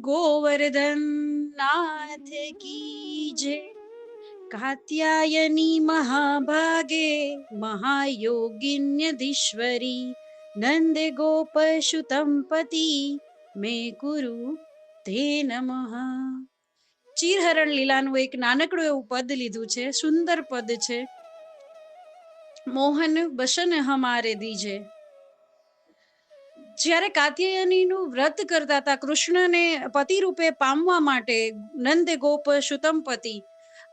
ગોવર્ધન નાથ की जय કાત્યાયની મહાભાગે મહાયોગિન્યધીશ્વરી નંદ ગોપ સુતંપતિ મે કુરુ તે ચીરહરણ લીલાનું એક નાનકડું એવું પદ લીધું છે, સુંદર પદ છે. મોહન, બસન હમારે દીજે। જ્યારે કાત્યાયનીનું વ્રત કરતા હતા, કૃષ્ણને પતિ રૂપે પામવા માટે નંદ ગોપ સુતમપતિ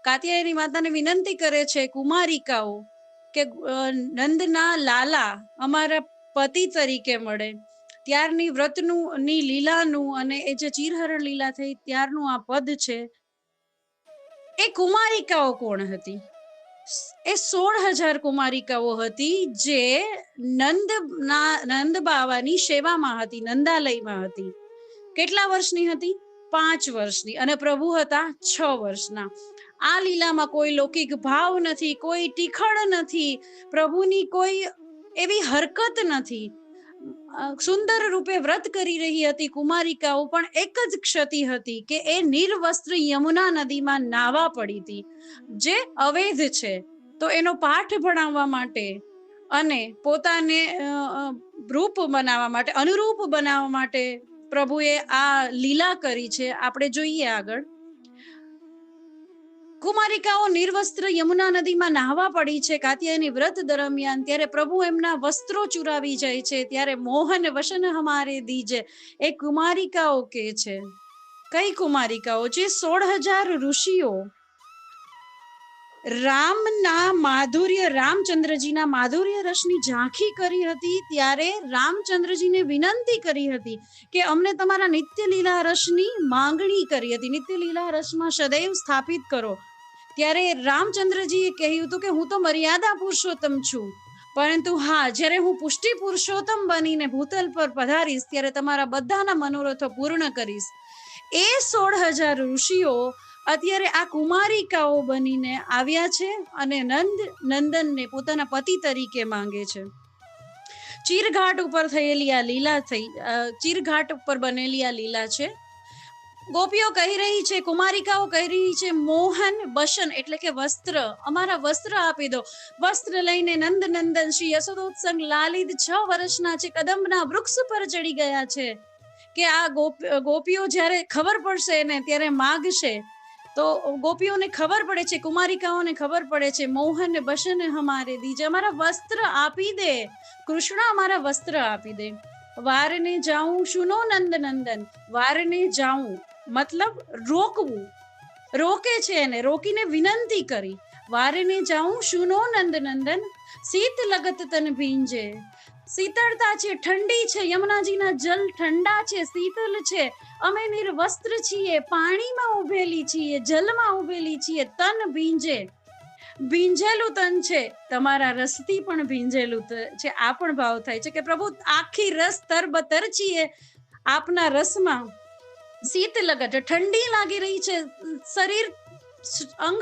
કાત્યાયની માતાને વિનંતી કરે છે, કુમારિકાઓ, કે નંદના લાલા અમારા પતિ તરીકે મળે. ત્યારની વ્રતનું, ની લીલાનું અને એ જે ચીરહરણ લીલા થઈ, ત્યારનું આ પદ છે, એ કુમારિકાઓ કોણ હતી? એ સોળ હજાર કુમારિકાઓ હતી જે નંદ નંદ બાવાની સેવામાં હતી, નંદાલયમાં હતી. કેટલા વર્ષની હતી? પાંચ વર્ષની. અને પ્રભુ હતા છ વર્ષના. આ લીલામાં કોઈ લૌકિક ભાવ નથી, કોઈ ટીખળ નથી, પ્રભુની કોઈ એવી હરકત નથી. સુંદર રૂપે વ્રત કરી રહી હતી કુમારિકાઓ, પણ એક જ ક્ષતિ હતી કે એ નિર્વસ્ત્ર યમુના નદીમાં નાવા પડી હતી. જે અવૈધ છે. તો એનો પાઠ ભણાવવા માટે અને પોતાને રૂપ બનાવવા માટે, અનુરૂપ બનાવવા માટે પ્રભુએ આ લીલા કરી છે. આપણે જોઈએ આગળ. કુમારિકાઓ નિર્વસ્ત્ર યમુના નદીમાં નાહવા પડી છે. કાત્યાયની વ્રત દરમિયાન ત્યારે પ્રભુ એમના વસ્ત્રો ચુરાવી જાય છે. ત્યારે મોહન વસન હમારે દીજે. એ કુમારિકાઓ કે છે? કઈ કુમારિકાઓ? જે સોળ હજાર ઋષિઓ રામના માધુર્ય, રામચંદ્રજીના માધુર્ય રસની ઝાંખી કરી હતી ત્યારે રામચંદ્રજીને વિનંતી કરી હતી કે અમને તમારા નિત્ય લીલા રસની માંગણી કરી હતી. નિત્ય લીલા રસમાં સદૈવ સ્થાપિત કરો. ત્યારે રામચંદ્રજીએ કહ્યું હતું કે હું તો મર્યાદા પુરુષોત્તમ છું, પરંતુ હા, જ્યારે હું પુષ્ટિ પુરુષોત્તમ બનીને ભૂતલ પર પધારીશ, ત્યારે તમારા બધાના મનોરથો પૂર્ણ કરીશ. એ સોળ હજાર ઋષિઓ અત્યારે આ કુમારિકાઓ બનીને આવ્યા છે અને નંદ, નંદનને પોતાના પતિ તરીકે માંગે છે. ચીરઘાટ ઉપર થયેલી આ લીલા થઈ ચીરઘાટ ઉપર બનેલી આ લીલા છે. ગોપીઓ કહી રહી છે, કુમારિકાઓ કહી રહી છે, મોહન, બશન એટલે કે વસ્ત્ર, અમારા વસ્ત્ર આપી દો. વસ્ત્ર લઈને નંદ, નંદન, શ્રી યશોદોત્સંગ લાલિત છ વર્ષના છે, કદંબના વૃક્ષ પર ચડી ગયા છે. કે આ ગોપ, ગોપીઓ જ્યારે ખબર પડશે ને ત્યારે માગશે તો ગોપીઓને ખબર પડે છે, કુમારિકાઓને ખબર પડે છે, મોહન બશન હમારે દીજે, અમારા વસ્ત્ર આપી દે, કૃષ્ણ અમારા વસ્ત્ર આપી દે. વારને જાઉં સુનો નંદ નંદન, વારને જાઉં, મતલબ રોકવું. રોકે છે એને, રોકીને વિનંતી કરી. વારને જાઉં સુનો નંદ નંદન, શીત લગત તન ભીંજે શીતળતા છે, ઠંડી છે, યમુનાજીના જલ ઠંડા છે, શીતલ છે. અમે નિર્વસ્ત્ર છીએ, પાણીમાં ઉભેલી છીએ, જલમાં ઉભેલી છીએ, તન ભીંજે. ભીંજેલું તન છે, તમારા રસથી પણ ભીંજેલું છે, આ પણ ભાવ થાય છે કે પ્રભુ આખી રસ તરબતર છીએ, આપના રસમાં. શીત લગટ, ઠંડી લાગી રહી છે, શરીર અંગ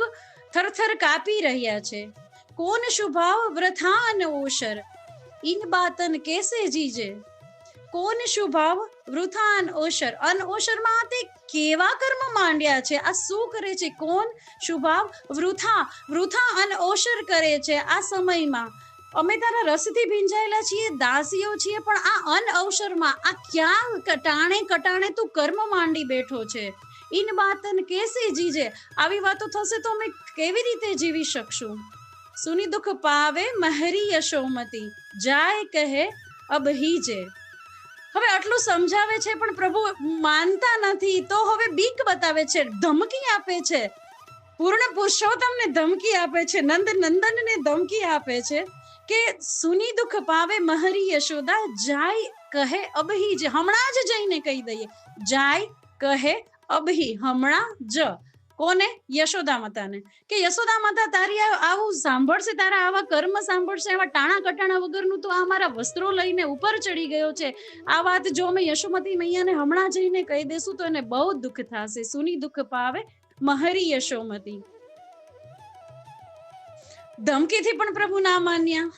થરથર કાપી રહ્યા છે. કોન શુભાવ વ્રથા અન ઓશર? ઇન બાતન कैसे જીજે? કોન શુભાવ? વૃથા અન ઓશર. અન ઓશરમાં તે કેવા કર્મ માંડ્યા છે? આ શું કરે છે કોણ શુભાવ? વૃથા. વૃથા અન ઓશર કરે છે આ સમયમાં. અમે તારા રસથી ભીંજાયેલા છીએ, દાસીઓ છીએ, પણ આ અન અવસરમાં આ ક્યાં કટાણે કટાણે તું કર્મ માંડી બેઠો છે? ઇન બાતન કેસે જીજે? આવી વાતો થશે તો અમે કેવી રીતે જીવી શકશું? સુની દુઃખ પાવે મહરી યશોમતી. જાય કહે, અબ હીજે હવે આટલું સમજાવે છે પણ પ્રભુ માનતા નથી. તો હવે બીક બતાવે છે, ધમકી આપે છે. પૂર્ણ પુરુષોત્તમને ધમકી આપે છે, નંદ નંદનને ધમકી આપે છે કે સુની દુઃખ પાવે મહરી યશોદા, જાય કહે અબહી જ. હમણાં જ જઈને કહી દઈએ. જાય કહે અબહી હમણાં જ. કોને? યશોદા માતાને. કે યશોદા માતા તારી આવું સાંભળશે, તારા આવા કર્મ સાંભળશે, એવા ટાણા કટાણા વગરનું તો આ મારા વસ્ત્રો લઈને ઉપર ચડી ગયો છે. આ વાત જો અમે યશોમતી મૈયાને હમણાં જઈને કહી દેશું, તો એને બહુ દુઃખ થશે, સુની દુઃખ પાવે મહરી યશોમતી. ધમકીથી પણ પ્રભુ ના માન્યા.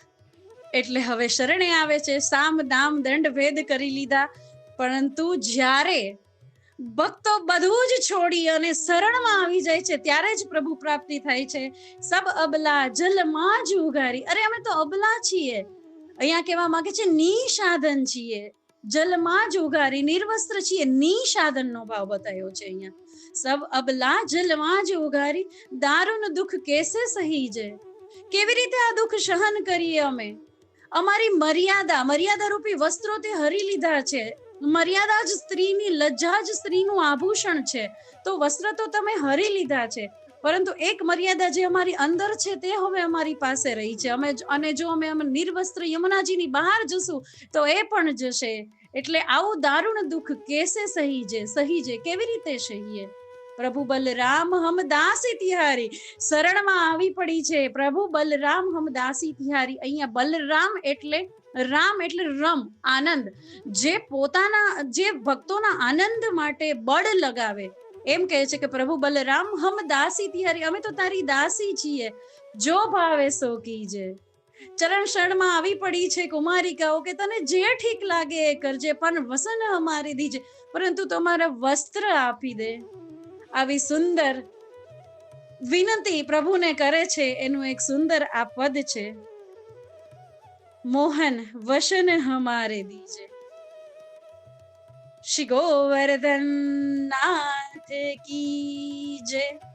એટલે હવે શરણે આવે છે, સામ, દામ, દંડ, ભેદ કરી લીધા. પરંતુ જ્યારે ભક્તો બધું જ છોડી અને શરણમાં આવી જાય છે, ત્યારે જ પ્રભુ પ્રાપ્તિ થાય છે. સબ અબલા જલમાં જ ઉગારી અરે, અમે તો અબલા છીએ. અહીંયા કહેવા માંગે છે નિસાધન છીએ. જલમાં જ ઉગારી નિર્વસ્ત્ર છીએ. નિસાધનનો ભાવ બતાવ્યો છે અહીંયા. સબ અબલા જલમાં જ ઉગારી દારૂન દુઃખ કેસે સહી સહીજે કેવી રીતે આ દુઃખ સહન કરીએ અમે? અમારી મર્યાદા મર્યાદા રૂપી વસ્ત્રો તે હરી લીધા છે. મર્યાદા જ સ્ત્રીની, લજ્જા જ સ્ત્રીનું આભૂષણ છે. તો વસ્ત્ર તો તમે હરી લીધા છે. પરંતુ એક મર્યાદા જે અમારી અંદર છે તે હવે અમારી પાસે રહી છે. અમે અને જો અમે નિર્વસ્ત્ર યમુનાજીની બહાર જશું, તો એ પણ જશે. એટલે આવું દારૂણ દુઃખ કેસે સહીજે? સહીજે? કેવી રીતે સહીએ? પ્રભુ બલરામ હમ દાસી તિહારી, શરણમાં આવી પડી છે. પ્રભુ બલરામ હમ દાસી તિહારી. અહીંયા બલરામ એટલે રામ એટલે રમ, આનંદ. જે પોતાના, જે ભક્તોના આનંદ માટે બળ લગાવે, એમ કહે છે કે પ્રભુ બલરામ, હમ દાસી તિહારી, અમે તો તારી દાસી છીએ. જો ભાવે સો કીજે. ચરણ શરણમાં આવી પડી છે કુમારિકાઓ કે તને જે ઠીક લાગે એ કરજે, પણ વસન અમારી દીજે, પરંતુ તમારા વસ્ત્ર આપી દે. આવી સુંદર વિનંતી પ્રભુને કરે છે, એનું એક સુંદર આ પદ છે. મોહન વશન હમારે દીજે. શ્રી ગોવર્ધન નાથ કી જય.